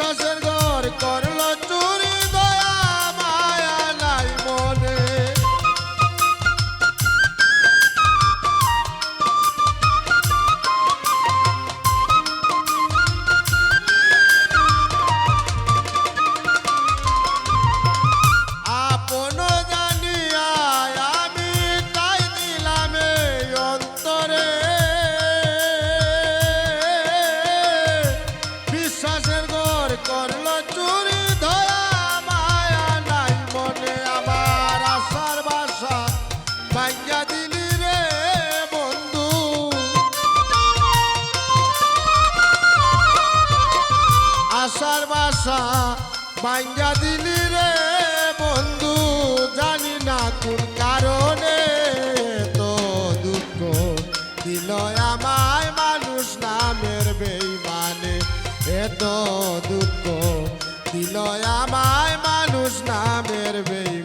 বিশ্বাসের ঘর করল আশার বাসা বাইঞ্জা দিলি রে বন্ধু, জানি না কোন কারণে তো দুঃখ দিল আমায় মানুষ নামের বেইমানে। এত দুঃখ দিল আমায় মানুষ নামের বেই